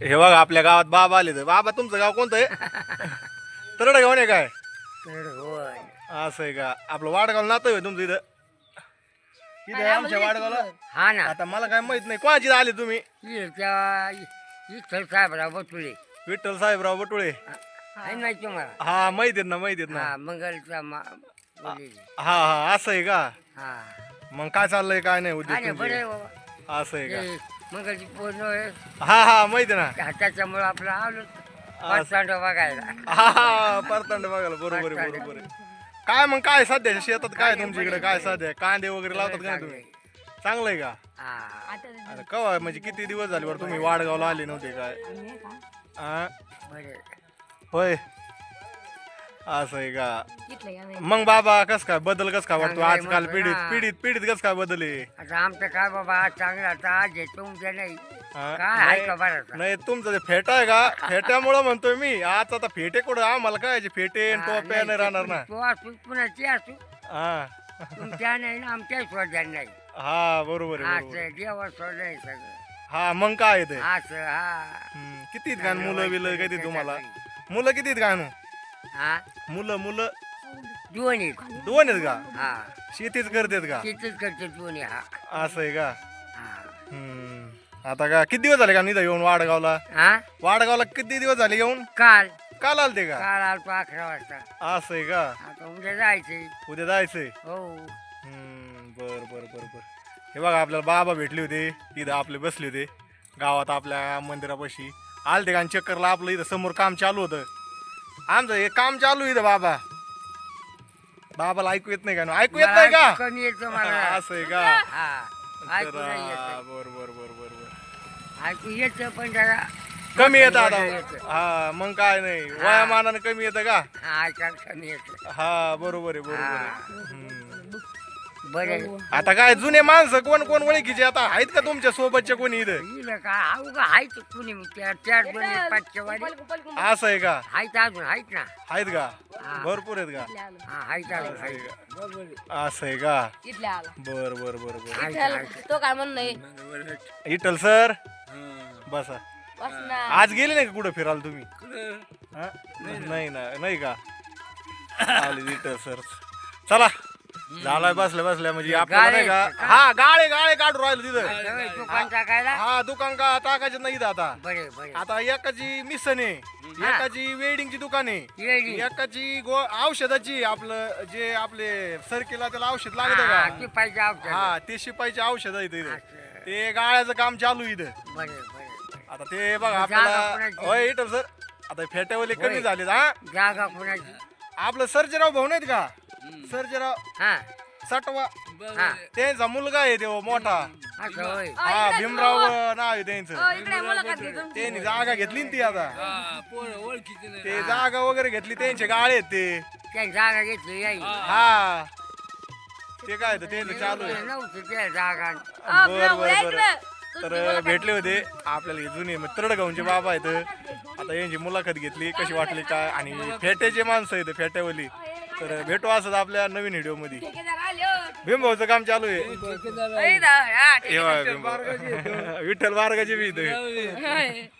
हे बघा आपल्या गावात बाबा आले तर. बाबा तुमचं गाव कोणतं आहे? तरड गाव नाही काय असं आहे का? आपलं वाडगाव नातं आहे तुमचं इथं. इथं आहे आमच्या वाडगावला. हा ना. आता मला काय माहीत नाही. कोणाची आले तुम्ही? इथं साहेबराव बटुले विठ्ठल साहेबराव बटुळे. आहे नाही तुम्हाला? हा माहीत आहेत ना माहीत आहेत ना. हा मंगलचा मा. हा हा असं आहे का? हा. मग काय चाललंय काय नाही उद्योग अरे बरं आहे तुमचे? बाबा. असं आहे का? ते मंगलची पूर्ण आहे हा हा माहिती ना? त्याच्यामुळे आपलं आलो पाचसांड बघायला. हा हा परतंड बघायला. बरोबर आहे बरोबर आहे. काय मग काय सध्या शेतात काय तुमच्या इकडे? काय सध्या? कांदे वगैरे लावतात का नाही तुम्ही? चांगलं आहे. का? हा. आता कवा म्हणजे किती दिवस झाले बरं तुम्ही वाडगावला आले नव्हते काय? हा? होय. असं आहे का? मग बाबा कस काय बदल कस काय वाटतो? चांगलं आहे आजकाल पिढीत. पिढीत पिढीत कस काय बदल आहे? आता आमचं काय बाबा चांगला आता आज आहे नाही. हा? काय आहे का बरं आता? नाही तुमचं ते फेटा आहे का? फेट्यामुळं म्हणतोय मी. आज आता फेटे कुठं? आम्हाला काय फेटे आणि हा, टोप्या नाही राहणार ना. तू असू पुन्हा असू. हा. तुमच्या नाही ना आमच्या स्वतः नाही. हा बरोबर आहे बरोबर आहे. असं देवा स्वतः आहे सगळं. हा मग काय ते? असं हा. हम्म, गाणं? मुलं बिलं किती तुम्हाला? मुलं किती गाणं? हा? मुलं मुलं. दोन्ही दोन आहेत का? हा. शेतीच करतात का? तिथेच करते दोन्ही हा. असं आहे का? हा. हम्म. आता का किती दिवस झाले का निदा येऊन वाडगावला? हा? वाडगावला किती दिवस झाले येऊन? काल. काल आलते का? काल आलतो अकरा वाजता. असं आहे का? आता उद्या जायचंय. उद्या जायचंय? हो. हम्म, बर बर बर बर. हे बघा आपल्याला बाबा भेटले होते इथं आपले बसले होते. गावात आपल्या मंदिरापाशी. आलते का आणि चक्करला आपलं इथं समोर काम चालू होतं. आमचं हे काम चालू आहे इथं बाबा. बाबाला ऐकू येत नाही का? ऐकू येत नाही का? कमी येतं मला. असं आहे का? हा ऐकू नाही येत. बर बर बर बर बर. ऐकू येतं पण जरा कमी येतं आता. हा मग काय नाही. वयामानानं कमी येतं का? हा ऐकायला कमी येतं. हा बरोबर आहे बरोबर आहे. हम्म. बरं. आता काय जुने माणसं कोण कोण ओळखीचे आता? आहेत का तुमच्या सोबतचे कोणी इथं? हिला काय हाऊ का आहेत कुणी त्या चार दोन पाचच्या वारी असं आहे का? आहेत अजून आहेत ना. आहेत का. भरपूर आहेत का? हा अजून असं आहे का? असं आहे का? इथल्या आला. बर बर बर बर. तो काय म्हण नाही इटल सर? बसा. बस ना. आज गेले नाही का कुठं फिरायला तुम्ही? हा? नाही ना नाही का? आले इटल सर. चला. झालाय बसल्या बसल्या म्हणजे आपल्याला नाही का? हा गाळे गाळे काढून राहिलो तिथं. सगळे दुकान टाकायला? हा दुकान का टाकायचं नाही इथं आता. बरे बरे. आता एकाची मिसन आहे एकाची वेडिंगची दुकान आहे येडी एकाची गो औषधाची आपलं जे आपले सरकीला त्याला औषध लागत का? ती पाहिजे औषध. हा ते शिपाईचे औषध आहे इथं. ते गाळ्याचं काम चालू आहे इथं. बरे बरे आता ते बघा आपल्याला? होय इटल सर आता फेट्यावाले कमी. झाले हा. जागा कोणाची? आपलं सर्जेराव भाऊ नाहीत का? सर्जेराव हा. सटवा. हा. त्यांचा मुलगा आहे तो मोठा. असं होय. हा भीमराव नाव आहे त्यांचं. इकडे मुलाखत घे. त्यांनी जागा घेतली ना ती आता. ते जागा वगैरे घेतली त्यांचे गाळे आहेत ते. जागा घेतली याई हा. ते काय त्यांचं चालू आहे. नव्हती त्या जागा. अ, बर बर बर. इकडं. तर भेटले होते. आपल्याला हे जुने मग तरडगावचे बाबा आहेत. आता यांची मुलाखत घेतली. कशी वाटली काय? आणि फेट्याचे माणसं आहेत फेट्यावली. तर भेटू असत आपल्या नवीन व्हिडिओमध्ये हो. भीमभाऊचं काम चालू आहे. विठ्ठल बी. ठेकेदार.